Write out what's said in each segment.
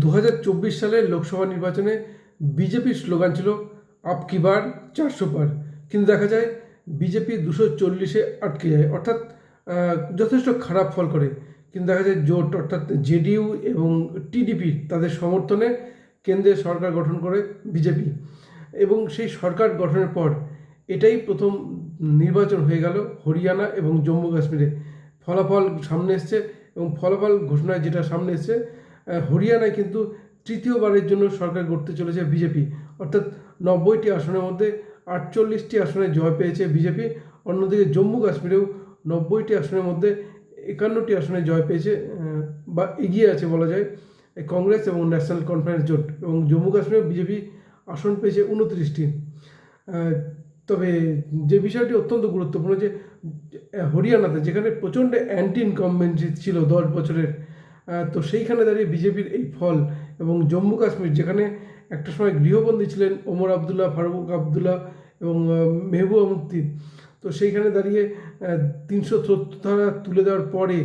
দু সালের লোকসভা নির্বাচনে বিজেপির স্লোগান ছিল, আপ কি বার, চারশো পার কিন্তু দেখা যায়, বিজেপি দুশো চল্লিশে আটকে যায়। অর্থাৎ যথেষ্ট খারাপ ফল করে। কিন্তু দেখা যায়, জোট অর্থাৎ জেডিইউ এবং টিডিপি তাদের সমর্থনে কেন্দ্রে সরকার গঠন করে বিজেপি। এবং সেই সরকার গঠনের পর এটাই প্রথম নির্বাচন হয়ে গেল হরিয়ানা এবং জম্মু কাশ্মীরে। ফলাফল সামনে এসছে এবং ফলাফল ঘোষণায় যেটা সামনে এসছে হরিয়ানায় কিন্তু তৃতীয়বারের জন্য সরকার গড়তে চলেছে বিজেপি। অর্থাৎ নব্বইটি আসনের মধ্যে আটচল্লিশটি আসনে জয় পেয়েছে বিজেপি। অন্যদিকে জম্মু কাশ্মীরেও নব্বইটি আসনের মধ্যে একান্নটি আসনে জয় পেয়েছে বা এগিয়ে আছে বলা যায় কংগ্রেস এবং ন্যাশনাল কনফারেন্স জোট। এবং জম্মু কাশ্মীরেও বিজেপি আসন পেয়েছে উনত্রিশটি। তবে যে বিষয়টি অত্যন্ত গুরুত্বপূর্ণ যে হরিয়ানাতে যেখানে প্রচণ্ড অ্যান্টি ইনকমবেন্সি ছিল দশ বছরের তো সেইখানে দাঁড়িয়ে বিজেপির এই ফল এবং জম্মু কাশ্মীর, যেখানে একটা সময় গৃহবন্দী ছিলেন ওমর আবদুল্লাহ, ফারুক আবদুল্লাহ এবং মেহবুবা মুফতি তো সেইখানে দাঁড়িয়ে তিনশো সত্তর ধারা তুলে দেওয়ার পরে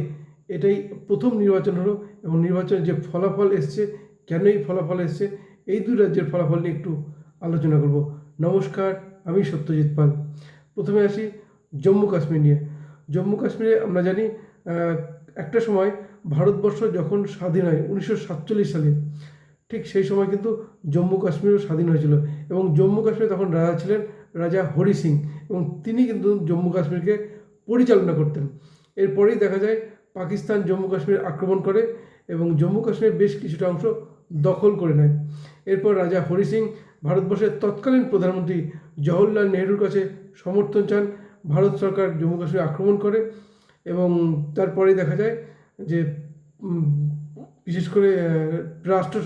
এটাই প্রথম নির্বাচন হলো এবং নির্বাচনের যে ফলাফল এসছে, কেন এই ফলাফল এসছে, এই দুই রাজ্যের ফলাফল নিয়ে একটু আলোচনা করব। নমস্কার, আমি সত্যজিৎ পাল। প্রথমে আসি জম্মু কাশ্মীর নিয়ে। জম্মু কাশ্মীরে আমরা জানি একটা সময় ভারতবর্ষ যখন স্বাধীন হয়, উনিশশো সাতচল্লিশ সালে, ঠিক সেই সময় কিন্তু জম্মু কাশ্মীরও স্বাধীন হয়েছিল এবং জম্মু কাশ্মীরে তখন রাজা ছিলেন রাজা হরি সিং এবং তিনি কিন্তু জম্মু কাশ্মীরকে পরিচালনা করতেন। এরপরেই দেখা যায় পাকিস্তান জম্মু কাশ্মীর আক্রমণ করে এবং জম্মু কাশ্মীরের বেশ কিছুটা অংশ দখল করে নেয়। এরপর রাজা হরি সিং ভারতবর্ষের তৎকালীন প্রধানমন্ত্রী জওহরলাল নেহরুর কাছে সমর্থন চান, ভারত সরকার জম্মু কাশ্মীর আক্রমণ করে এবং তারপরেই দেখা যায় যে বিশেষ করে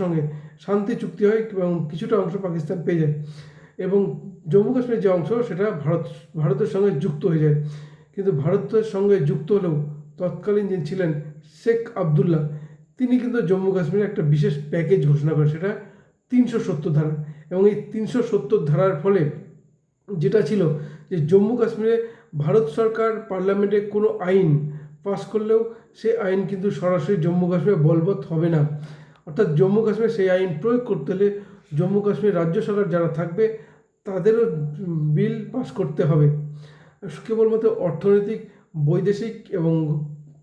সঙ্গে শান্তি, চুক্তি হয় এবং কিছুটা অংশ পাকিস্তান পেয়ে যায়। এবং জম্মু কাশ্মীরের যে অংশ, সেটা ভারত, ভারতের সঙ্গে যুক্ত হয়ে যায়। কিন্তু ভারতের সঙ্গে যুক্ত হলেও তৎকালীন যিনি ছিলেন শেখ আবদুল্লাহ, তিনি কিন্তু জম্মু কাশ্মীরে একটা বিশেষ প্যাকেজ ঘোষণা করেন, সেটা তিনশো সত্তর ধারা। এবং এই তিনশো সত্তর ধারার ফলে যেটা ছিল যে, জম্মু কাশ্মীরে ভারত সরকার পার্লামেন্টে কোনো আইন পাশ করলেও সেই আইন কিন্তু সরাসরি জম্মু কাশ্মীরে বলবৎ হবে না। অর্থাৎ জম্মু কাশ্মীরে সেই আইন প্রয়োগ করতে হলে জম্মু কাশ্মীর রাজ্য সরকার যারা থাকবে, তাদেরও বিল পাস করতে হবে। কেবলমাত্র অর্থনৈতিক, বৈদেশিক এবং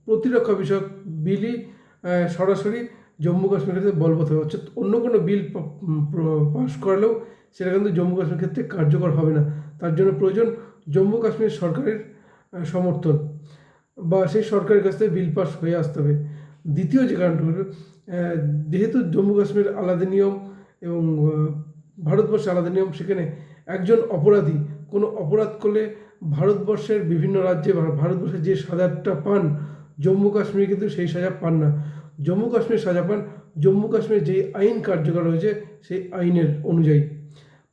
প্রতিরক্ষা বিষয়ক বিলই সরাসরি জম্মু কাশ্মীরের ক্ষেত্রে বলবৎ হবে। অর্থাৎ অন্য কোনো বিল পাস করালেও সেটা কিন্তু জম্মু কাশ্মীর ক্ষেত্রে কার্যকর হবে না। তার জন্য প্রয়োজন জম্মু কাশ্মীর সরকারের সমর্থন বা সেই সরকারের কাছ থেকে বিল পাস হয়ে আসতে হবে। দ্বিতীয় যে কারণটা হলো যেহেতু জম্মু কাশ্মীর আলাদা নিয়ম এবং ভারতবর্ষে আলাদা নিয়ম, সেখানে একজন অপরাধী কোনো অপরাধ করলে ভারতবর্ষের বিভিন্ন রাজ্যে ভারতবর্ষে যে সাজাটা পান, জম্মু কাশ্মীর কিন্তু সেই সাজা পান না। জম্মু কাশ্মীর সাজা পান, জম্মু কাশ্মীর যে আইন কার্যকর হয়েছে, সেই আইনের অনুযায়ী।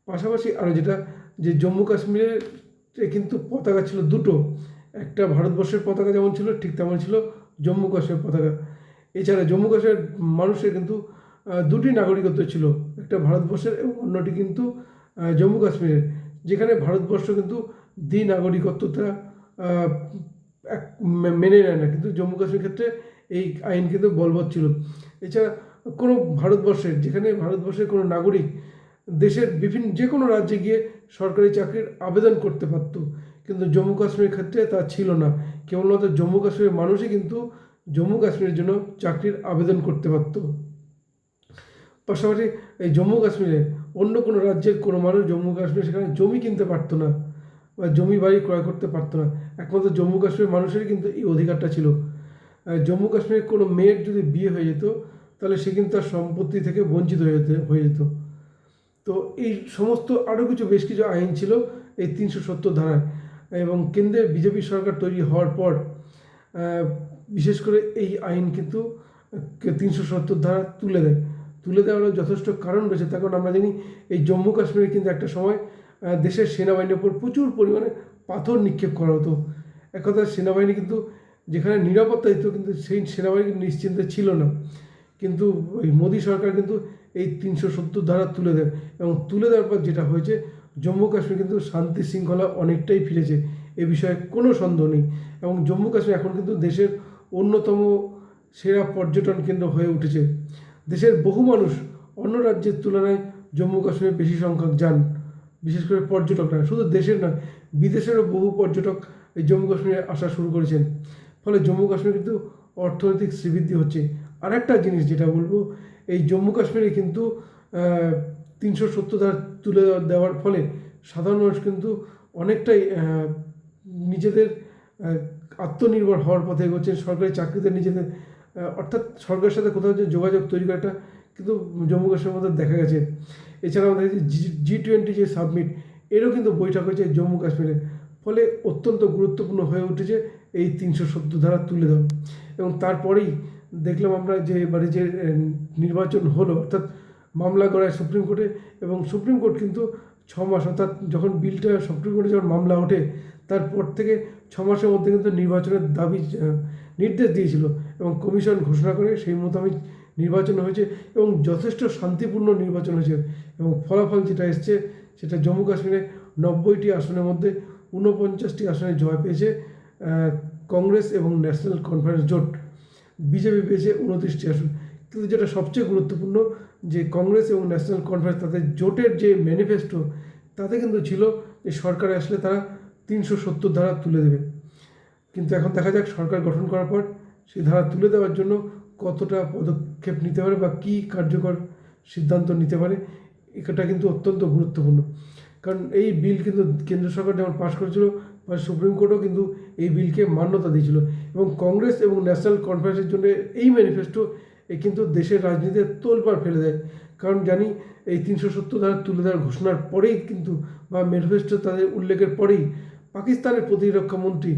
পাশাপাশি আরও যেটা, যে জম্মু কাশ্মীরের কিন্তু পতাকা ছিল দুটো। একটা ভারতবর্ষের পতাকা যেমন ছিল, ঠিক তেমন ছিল জম্মু কাশ্মীর পতাকা। এছাড়া জম্মু কাশ্মীর মানুষের কিন্তু দুটি নাগরিকত্ব ছিল, একটা ভারতবর্ষের এবং অন্যটি কিন্তু জম্মু কাশ্মীরের। যেখানে ভারতবর্ষ কিন্তু দ্বি নাগরিকত্বটা এক- মেনে নেয় না। কিন্তু জম্মু কাশ্মীর ক্ষেত্রে এই আইন কিন্তু বলবৎ ছিল। এছাড়া কোনো ভারতবর্ষের, যেখানে ভারতবর্ষের কোনো নাগরিক দেশের বিভিন্ন যে কোনো রাজ্যে গিয়ে সরকারি চাকরির আবেদন করতে পারতো। কিন্তু জম্মু কাশ্মীরের ক্ষেত্রে তা ছিল না। কেবলমাত্র জম্মু কাশ্মীরের মানুষই কিন্তু জম্মু কাশ্মীরের জন্য চাকরির আবেদন করতে পারতো। পাশাপাশি এই জম্মু কাশ্মীরে অন্য কোনো রাজ্যের কোনো মানুষ জম্মু কাশ্মীর সেখানে জমি কিনতে পারতো না বা জমি বাড়ি ক্রয় করতে পারতো না। একমাত্র জম্মু কাশ্মীরের মানুষেরই কিন্তু এই অধিকারটা ছিল। জম্মু কাশ্মীরের কোনো মেয়ের যদি বিয়ে হয়ে যেত, তাহলে সে কিন্তু তার সম্পত্তি থেকে বঞ্চিত হয়ে যেতে, হয়ে যেত। তো এই সমস্ত আরও কিছু বেশ কিছু আইন ছিল এই তিনশো সত্তর ধারায়। এবং কেন্দ্রে বিজেপি সরকার তৈরি হওয়ার পর বিশেষ করে এই আইন কিন্তু তিনশো সত্তর ধারা তুলে দেয়। তুলে দেওয়ারও যথেষ্ট কারণ রয়েছে। তার কারণ আমরা জানি, এই জম্মু কাশ্মীরে কিন্তু একটা সময় দেশের সেনাবাহিনীর উপর প্রচুর পরিমাণে পাথর নিক্ষেপ করা হতো। এক সেনাবাহিনী কিন্তু, যেখানে নিরাপত্তা দিত, কিন্তু সেই সেনাবাহিনী নিশ্চিন্তে ছিল না। কিন্তু ওই মোদী সরকার কিন্তু এই তিনশো সত্তর ধারা তুলে দেয়। এবং তুলে দেওয়ার পর যেটা হয়েছে, জম্মু কাশ্মীর কিন্তু শান্তি শৃঙ্খলা অনেকটাই ফিরেছে। এ বিষয়ে কোনো সন্দেহ নেই। এবং জম্মু কাশ্মীর এখন কিন্তু দেশের অন্যতম সেরা পর্যটন কেন্দ্র হয়ে উঠেছে। দেশের বহু মানুষ অন্য রাজ্যের তুলনায় জম্মু কাশ্মীরে বেশি সংখ্যক যান, বিশেষ করে পর্যটকরা। শুধু দেশের নয়, বিদেশেরও বহু পর্যটক এই জম্মু কাশ্মীরে আসা শুরু করেছেন। ফলে জম্মু কাশ্মীরে কিন্তু অর্থনৈতিক শ্রীবৃদ্ধি হচ্ছে। আর একটা জিনিস যেটা বলব এই জম্মু কাশ্মীরে কিন্তু তিনশো সত্তর ধারা তুলে দেওয়ার ফলে সাধারণ মানুষ কিন্তু অনেকটাই নিজেদের আত্মনির্ভর হওয়ার পথে এগোচ্ছেন। সরকারি চাকরিতে নিজেদের অর্থাৎ সরকারের সাথে কোথাও যে যোগাযোগ তৈরি করাটা কিন্তু জম্মু কাশ্মীরের মধ্যে দেখা গেছে। এছাড়া আমাদের জি টোয়েন্টি যে সাবমিট, এরও কিন্তু বৈঠক হয়েছে জম্মু কাশ্মীরে। ফলে অত্যন্ত গুরুত্বপূর্ণ হয়ে উঠেছে এই তিনশো সত্তর ধারা তুলে দেওয়া। এবং তারপরেই দেখলাম আমরা যে এবারে যে নির্বাচন হলো, অর্থাৎ মামলা করায় সুপ্রিম কোর্টে, এবং সুপ্রিম কোর্ট কিন্তু ছ মাস, অর্থাৎ যখন বিলটা সুপ্রিম কোর্টে যখন মামলা ওঠে, তারপর থেকে ছ মাসের মধ্যে কিন্তু নির্বাচনের দাবি নির্দেশ দিয়েছিল, এবং কমিশন ঘোষণা করে সেই মোতাবেক নির্বাচন হয়েছে, এবং যথেষ্ট শান্তিপূর্ণ নির্বাচন হয়েছে, এবং ফলাফল যেটা এসছে, সেটা জম্মু কাশ্মীরে নব্বইটি আসনের মধ্যে ঊনপঞ্চাশটি আসনে জয় পেয়েছে কংগ্রেস এবং ন্যাশনাল কনফারেন্স জোট। বিজেপি পেয়েছে উনত্রিশটি আসন। কিন্তু যেটা সবচেয়ে গুরুত্বপূর্ণ, যে কংগ্রেস এবং ন্যাশনাল কনফারেন্স তাদের জোটের যে ম্যানিফেস্টো, তাতে কিন্তু ছিল যে সরকারে আসলে তারা তিনশো সত্তর ধারা তুলে দেবে। কিন্তু এখন দেখা যাক সরকার গঠন করার পর সেই ধারা তুলে দেওয়ার জন্য কতটা পদক্ষেপ নিতে পারে বা কী কার্যকর সিদ্ধান্ত নিতে পারে, এটা কিন্তু অত্যন্ত গুরুত্বপূর্ণ। কারণ এই বিল কিন্তু কেন্দ্র সরকার যেমন পাশ করেছিল বা সুপ্রিম কোর্টও কিন্তু এই বিলকে মান্যতা দিয়েছিল। এবং কংগ্রেস এবং ন্যাশনাল কনফারেন্সের জন্য এই ম্যানিফেস্টো কিন্তু দেশের রাজনীতিতে তোলপাড় ফেলে দেয়। কারণ জানি এই তিনশো সত্তর ধারা তুলে দেওয়ার ঘোষণার পরেই কিন্তু বা ম্যানিফেস্টো তাদের উল্লেখের পরেই পাকিস্তানের প্রতিরক্ষা মন্ত্রী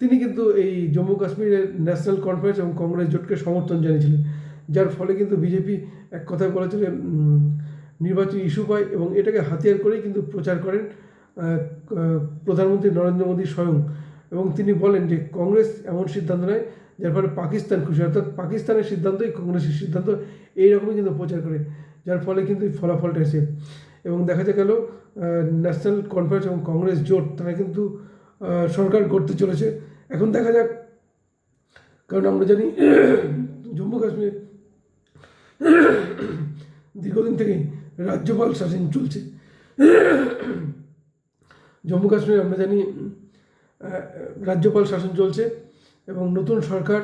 তিনি কিন্তু এই জম্মু কাশ্মীরের ন্যাশনাল কনফারেন্স এবং কংগ্রেস জোটকে সমর্থন জানিয়েছিলেন। যার ফলে কিন্তু বিজেপি এক কথায় বলেছিলেন উম, নির্বাচনী ইস্যু পায় এবং এটাকে হাতিয়ার করেই কিন্তু প্রচার করেন প্রধানমন্ত্রী নরেন্দ্র মোদী স্বয়ং। এবং তিনি বলেন যে কংগ্রেস এমন সিদ্ধান্ত নেয় যার ফলে পাকিস্তান খুশি। অর্থাৎ পাকিস্তানের সিদ্ধান্তই কংগ্রেসের সিদ্ধান্ত, এইরকমই কিন্তু প্রচার করে, যার ফলে কিন্তু এই ফলাফলটা এসে। এবং দেখা যায় গেল ন্যাশনাল কনফারেন্স এবং কংগ্রেস জোট, তারা কিন্তু সরকার গড়তে চলেছে। এখন দেখা যাক, কারণ আমরা জানি জম্মু কাশ্মীর দীর্ঘদিন থেকেই রাজ্যপাল শাসন চলছে। জম্মু কাশ্মীরে আমরা জানি রাজ্যপাল শাসন চলছে এবং নতুন সরকার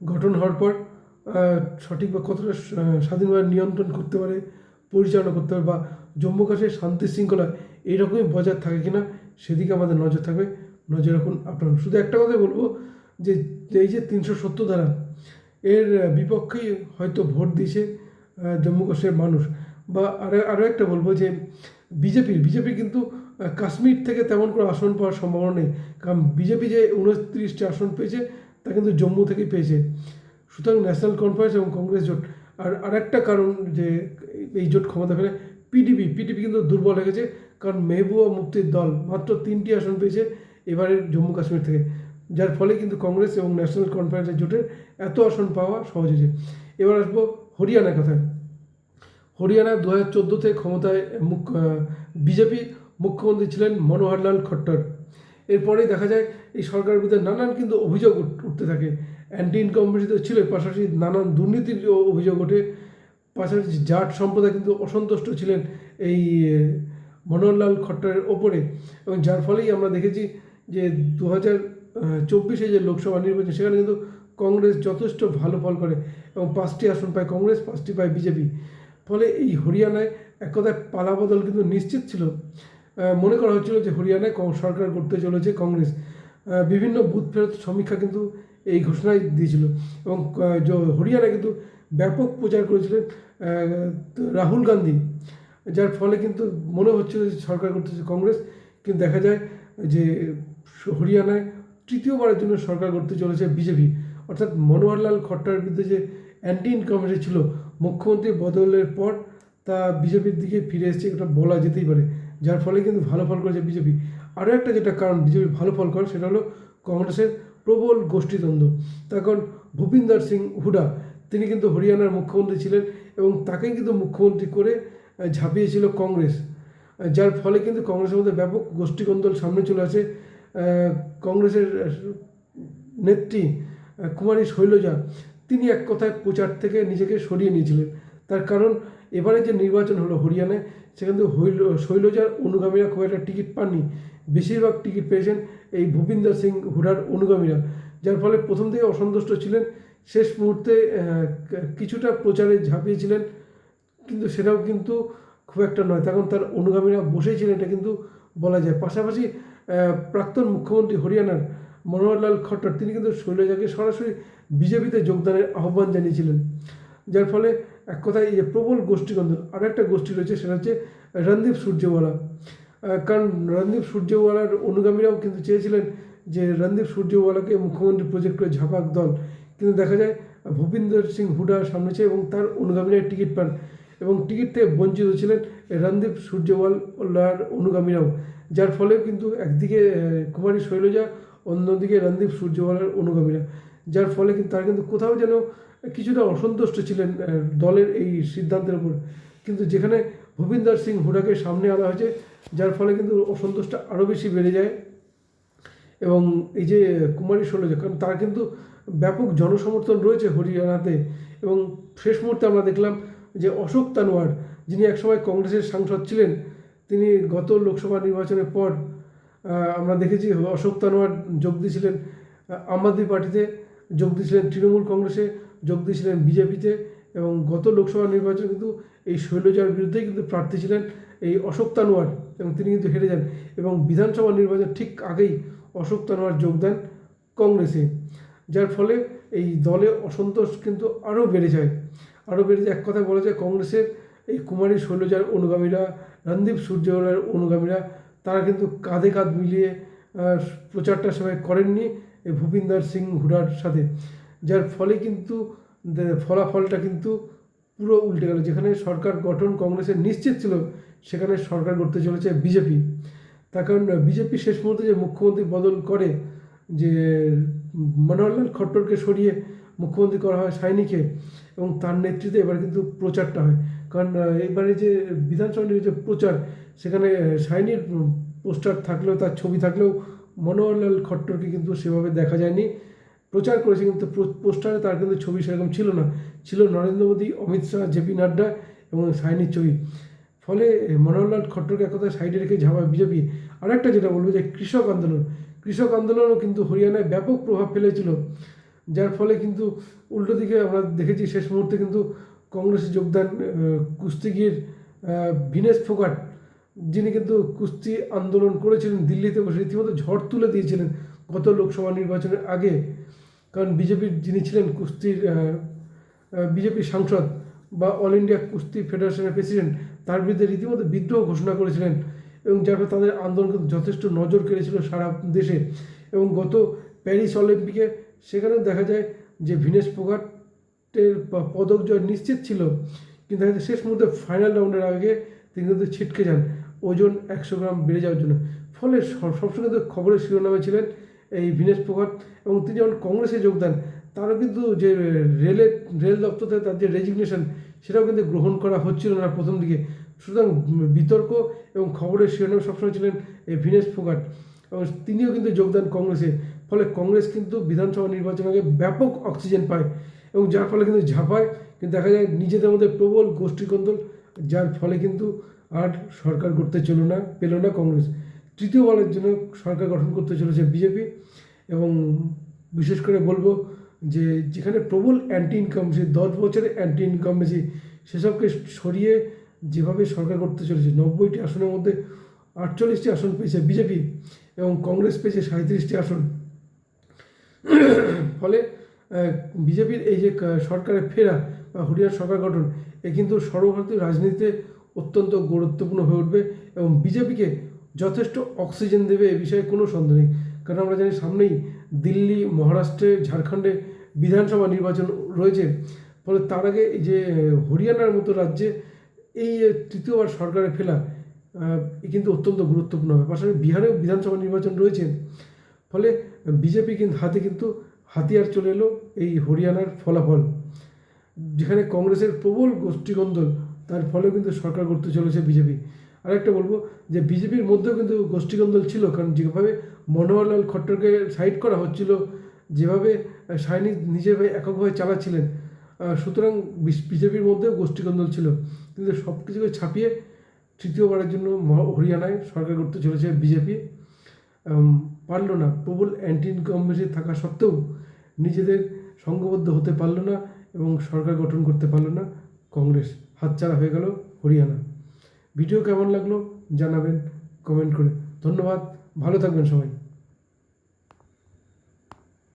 গঠন হওয়ার পর সঠিক বা কতটা স্বাধীনভাবে নিয়ন্ত্রণ করতে পারে, পরিচালনা করতে পারে বা জম্মু কাশ্মীর শান্তি শৃঙ্খলা এইরকমই বজায় থাকে কিনা, সেদিকে আমাদের নজর থাকবে। নজর রাখুন আপনারা। শুধু একটা কথাই বলব যে, এই যে তিনশো সত্তর ধারা, এর বিপক্ষেই হয়তো ভোট দিয়েছে জম্মু কাশ্মীরের মানুষ। বা আরও আরও একটা বলব যে, বিজেপির বিজেপি কিন্তু কাশ্মীর থেকে তেমন করে আসন পাওয়ার সম্ভাবনা নেই। কারণ বিজেপি যে উনত্রিশটি আসন পেয়েছে, তা কিন্তু জম্মু থেকেই পেয়েছে। সুতরাং ন্যাশনাল কনফারেন্স এবং কংগ্রেস জোট। আর আরেকটা কারণ যে এই জোট ক্ষমতা ফেলে, পিডিপি। পিডিপি কিন্তু দুর্বল হয়ে গেছে, কারণ মেহবুবা মুক্তির দল মাত্র তিনটি আসন পেয়েছে এবারের জম্মু কাশ্মীর থেকে। যার ফলে কিন্তু কংগ্রেস এবং ন্যাশনাল কনফারেন্সের জোটের এত আসন পাওয়া সহজ হয়েছে। এবার আসব হরিয়ানার কথায়। হরিয়ানা দু হাজার চোদ্দোতে ক্ষমতায় মুখ বিজেপি মুখ্যমন্ত্রী ছিলেন মনোহরলাল খট্টর। এরপরেই দেখা যায়, এই সরকারের বিরুদ্ধে নানান কিন্তু অভিযোগ উঠতে থাকে। অ্যান্টি ইনকম্পিটি তো ছিল, পাশাপাশি নানান দুর্নীতির অভিযোগ ওঠে। পাশাপাশি জাট সম্প্রদায় কিন্তু অসন্তুষ্ট ছিলেন এই মনোহরলাল খট্টরের ওপরে। এবং যার ফলেই আমরা দেখেছি যে দু হাজার চব্বিশে যে লোকসভা নির্বাচন, সেখানে কিন্তু কংগ্রেস যথেষ্ট ভালো ফল করে এবং পাঁচটি আসন পায় কংগ্রেস, পাঁচটি পায় বিজেপি। ফলে এই হরিয়ানায় এক কথায় পালাবদল কিন্তু নিশ্চিত ছিল। মনে করা হচ্ছিল যে হরিয়ানায় সরকার করতে চলেছে কংগ্রেস। বিভিন্ন বুথ ফেরত সমীক্ষা কিন্তু এই ঘোষণাই দিয়েছিল। এবং হরিয়ানায় কিন্তু ব্যাপক প্রচার করেছিলেন রাহুল গান্ধী। যার ফলে কিন্তু মনে হচ্ছিল যে সরকার করতেছে কংগ্রেস। কিন্তু দেখা যায় যে হরিয়ানায় তৃতীয়বারের জন্য সরকার করতে চলেছে বিজেপি। অর্থাৎ মনোহরলাল খট্টার বিরুদ্ধে যে অ্যান্টি ইনকামেন্সি ছিল মুখ্যমন্ত্রী বদলের পর তা বিজেপির দিকে ফিরে এসেছে, এটা বলা যেতেই পারে। যার ফলে কিন্তু ভালো ফল করেছে বিজেপি। আরও একটা যেটা কারণ বিজেপি ভালো ফল করে, সেটা হলো কংগ্রেসের প্রবল গোষ্ঠীদ্বন্দ্ব। তখন ভূপিন্দর সিং হুডা, তিনি কিন্তু হরিয়ানার মুখ্যমন্ত্রী ছিলেন এবং তাকেই কিন্তু মুখ্যমন্ত্রী করে ঝাঁপিয়েছিল কংগ্রেস। যার ফলে কিন্তু কংগ্রেসের মধ্যে ব্যাপক গোষ্ঠীকন্দল সামনে চলে আসে। কংগ্রেসের নেত্রী কুমারী শৈলজা, তিনি এক কথায় প্রচার থেকে নিজেকে সরিয়ে নিয়েছিলেন। তার কারণ এবারে যে নির্বাচন হলো হরিয়ানায়, সেখান থেকে হৈল, শৈলজার অনুগামীরা খুব একটা টিকিট পাননি। বেশিরভাগ টিকিট পেয়েছেন এই ভূপিন্দর সিং হুডার অনুগামীরা, যার ফলে প্রথম থেকে অসন্তুষ্ট ছিলেন। শেষ মুহূর্তে কিছুটা প্রচারে ঝাঁপিয়েছিলেন, কিন্তু সেটাও কিন্তু খুব একটা নয়। তখন তার অনুগামীরা বসেছিলেন এটা কিন্তু বলা যায়। পাশাপাশি প্রাক্তন মুখ্যমন্ত্রী হরিয়ানার মনোহরলাল খট্টর, তিনি কিন্তু শৈলজাকে সরাসরি বিজেপিতে যোগদানের আহ্বান জানিয়েছিলেন, যার ফলে এক কথায় এই যে প্রবল গোষ্ঠীকন্দল আর একটা গোষ্ঠী রয়েছে, সেটা হচ্ছে রণদীপ সূর্যওয়ালা। কারণ রণদীপ সূর্যওয়ালার অনুগামীরাও কিন্তু চেয়েছিলেন যে রণদীপ সূর্যওয়ালাকে মুখ্যমন্ত্রী প্রজেক্ট করে ঝাপাক দল। কিন্তু দেখা যায়, ভূপিন্দর সিং হুডা সামনে ছিল এবং তার অনুগামীরা টিকিট পান এবং টিকিট থেকে বঞ্চিত ছিলেন রণদীপ সূর্যওয়ালার অনুগামীরাও। যার ফলে কিন্তু একদিকে কুমারী শৈলজা, অন্যদিকে রণদীপ সূর্যওয়ালার অনুগামীরা। যার ফলে কিন্তু তারা কিন্তু কোথাও যেন কিছুটা অসন্তুষ্ট ছিলেন দলের এই সিদ্ধান্তের উপর। কিন্তু যেখানে ভূপিন্দর সিং হুডাকে সামনে আনা হয়েছে, যার ফলে কিন্তু অসন্তোষটা আরও বেশি বেড়ে যায়। এবং এই যে কুমারী শৈলজা কারণ তার কিন্তু ব্যাপক জনসমর্থন রয়েছে হরিয়ানাতে, এবং শেষ মুহূর্তে আমরা দেখলাম যে অশোক তানোয়ার যিনি একসময় কংগ্রেসের সাংসদ ছিলেন, তিনি গত লোকসভা নির্বাচনের পর আমরা দেখেছি অশোক তানোয়ার যোগ দিয়েছিলেন আম আদমি পার্টিতে যোগ দিয়েছিলেন তৃণমূল কংগ্রেসে। যোগ দিয়েছিলেন বিজেপিতে এবং গত লোকসভা নির্বাচনে কিন্তু এই শৈলজার বিরুদ্ধেই কিন্তু প্রার্থী ছিলেন এই অশোক তানোয়ার এবং তিনি কিন্তু হেরে যান এবং বিধানসভা নির্বাচন ঠিক আগেই অশোক তানোয়ার যোগ দেন কংগ্রেসে, যার ফলে এই দলে অসন্তোষ কিন্তু আরও বেড়ে যায়। আরও বেড়ে যায়, এক কথায় বলা যায় কংগ্রেসের এই কুমারী শৈলজার অনুগামীরা, রণদীপ সূর্যওয়ালার অনুগামীরা, তারা কিন্তু কাঁধে কাঁধ মিলিয়ে প্রচারটা সবাই করেননি ভূপিন্দর সিং হুডার সাথে। যার ফলে কিন্তু ফলাফলটা কিন্তু পুরো উল্টে গেল। যেখানে সরকার গঠন কংগ্রেসের নিশ্চিত ছিল, সেখানে সরকার করতে চলেছে বিজেপি। তার কারণ, বিজেপি শেষ মুহূর্তে যে মুখ্যমন্ত্রী বদল করে, যে মনোহরলাল খট্টরকে সরিয়ে মুখ্যমন্ত্রী করা হয় সাইনিকে এবং তার নেতৃত্বে এবার কিন্তু প্রচারটা হয়। কারণ, এবারে যে বিধানসভা যে প্রচার, সেখানে সাইনির পোস্টার থাকলেও, তার ছবি থাকলেও মনোহরলাল খট্টরকে কিন্তু সেভাবে দেখা যায়নি। প্রচার করেছে কিন্তু পোস্টারে তার কিন্তু ছবি সেরকম ছিল না। ছিল নরেন্দ্র মোদী, অমিত শাহ জেপি নাড্ডা এবং সাইনির ছবি। ফলে মনোহরলাল খট্টরকে এক কথা সাইডে রেখে ঝামায় বিজেপি। আরেকটা যেটা বলব যে কৃষক আন্দোলন। কৃষক আন্দোলনও কিন্তু হরিয়ানায় ব্যাপক প্রভাব ফেলেছিল। যার ফলে কিন্তু উল্টো দিকে আমরা দেখেছি শেষ মুহূর্তে কিন্তু কংগ্রেসে যোগদান কুস্তিগির ভিনেশ ফোগাট, যিনি কিন্তু কুস্তি আন্দোলন করেছিলেন দিল্লিতে বসে, রীতিমতো ঝড় তুলে দিয়েছিলেন। গত লোকসভা নির্বাচনের আগে, কারণ বিজেপির যিনি ছিলেন কুস্তির বিজেপির সাংসদ বা অল ইন্ডিয়া কুস্তি ফেডারেশনের প্রেসিডেন্ট, তার বিরুদ্ধে রীতিমতো বিদ্রোহ ঘোষণা করেছিলেন এবং যার ফলে তাদের আন্দোলন যথেষ্ট নজর কেড়েছিল সারা দেশে। এবং গত প্যারিস অলিম্পিকে সেখানেও দেখা যায় যে ভিনেশ ফোগাটের পদক জয় নিশ্চিত ছিল, কিন্তু শেষ মুহূর্তে ফাইনাল রাউন্ডের আগে তিনি কিন্তু ছিটকে যান। ওজন একশো গ্রাম বেড়ে যাওয়ার জন্য। ফলে সব- সবসময় কিন্তু খবরের শিরোনামে ছিলেন এই ভিনেশ ফোগাট এবং তিনি যখন কংগ্রেসে যোগ দেন তারও কিন্তু যে রেলের রেল দপ্তর থেকে তার যে রেজিগনেশন সেটাও কিন্তু গ্রহণ করা হচ্ছিল না প্রথম দিকে। সুতরাং বিতর্ক এবং খবরের শিরোনামে সবসময় ছিলেন এই ভিনেশ ফোগাট এবং তিনিও কিন্তু যোগদান কংগ্রেসে। ফলে কংগ্রেস কিন্তু বিধানসভা নির্বাচনের আগে ব্যাপক অক্সিজেন পায় এবং যার ফলে কিন্তু ঝাঁপায়। কিন্তু দেখা যায় নিজেদের মধ্যে প্রবল গোষ্ঠীকন্দল, যার ফলে কিন্তু আর সরকার করতে চলো না, পেল না কংগ্রেস। তৃতীয়বারের জন্য সরকার গঠন করতে চলেছে বিজেপি এবং বিশেষ করে বলব যে যেখানে প্রবল অ্যান্টি ইনকাম সেই দশ বছরের অ্যান্টি ইনকাম বেশি, সেসবকে সরিয়ে যেভাবে সরকার করতে চলেছে, নব্বইটি আসনের মধ্যে আটচল্লিশটি আসন পেয়েছে বিজেপি এবং কংগ্রেস পেয়েছে সাঁত্রিশটি আসন। ফলে বিজেপির এই যে সরকারের ফেরা বা হরিয়ানা সরকার গঠন, এ কিন্তু সর্বভারতীয় রাজনীতিতে অত্যন্ত গুরুত্বপূর্ণ হয়ে উঠবে এবং বিজেপিকে যথেষ্ট অক্সিজেন দেবে এ বিষয়ে কোনো সন্দেহ নেই। কারণ আমরা জানি সামনেই দিল্লি, মহারাষ্ট্রে, ঝাড়খণ্ডে বিধানসভা নির্বাচন রয়েছে। ফলে তার আগে যে হরিয়ানার মতো রাজ্যে এই তৃতীয়বার সরকারে ফেলা কিন্তু অত্যন্ত গুরুত্বপূর্ণ হবে পাশাপাশি বিহারেও বিধানসভা নির্বাচন রয়েছে। ফলে বিজেপি কিন্তু হাতে কিন্তু হাতিয়ার চলে এলো এই হরিয়ানার ফলাফল। যেখানে কংগ্রেসের প্রবল গোষ্ঠীকন্দল তার ফলে কিন্তু সরকার করতে চলেছে বিজেপি। আরেকটা বলব যে বিজেপির মধ্যেও কিন্তু গোষ্ঠীকন্দল ছিল, কারণ যেভাবে মনোহরলাল খট্টরকে সাইড করা হচ্ছিল, যেভাবে সাইনি নিজের ভাই এককভাবে চালাচ্ছিলেন সুতরাং বিজেপির মধ্যেও গোষ্ঠীকন্দল ছিল। কিন্তু সব কিছুকে ছাপিয়ে তৃতীয়বারের জন্য হরিয়ানায় সরকার করতে চলেছে বিজেপি। পারল না। প্রবল অ্যান্টি ইনকামেন্সি থাকা সত্ত্বেও নিজেদের সংঘবদ্ধ হতে পারল না এবং সরকার গঠন করতে পারল না। কংগ্রেস হাতছাড়া হয়ে গেল হরিয়ানা। ভিডিও কেমন লাগল জানাবেন কমেন্ট করে। ধন্যবাদ ভালো থাকবেন সবাই।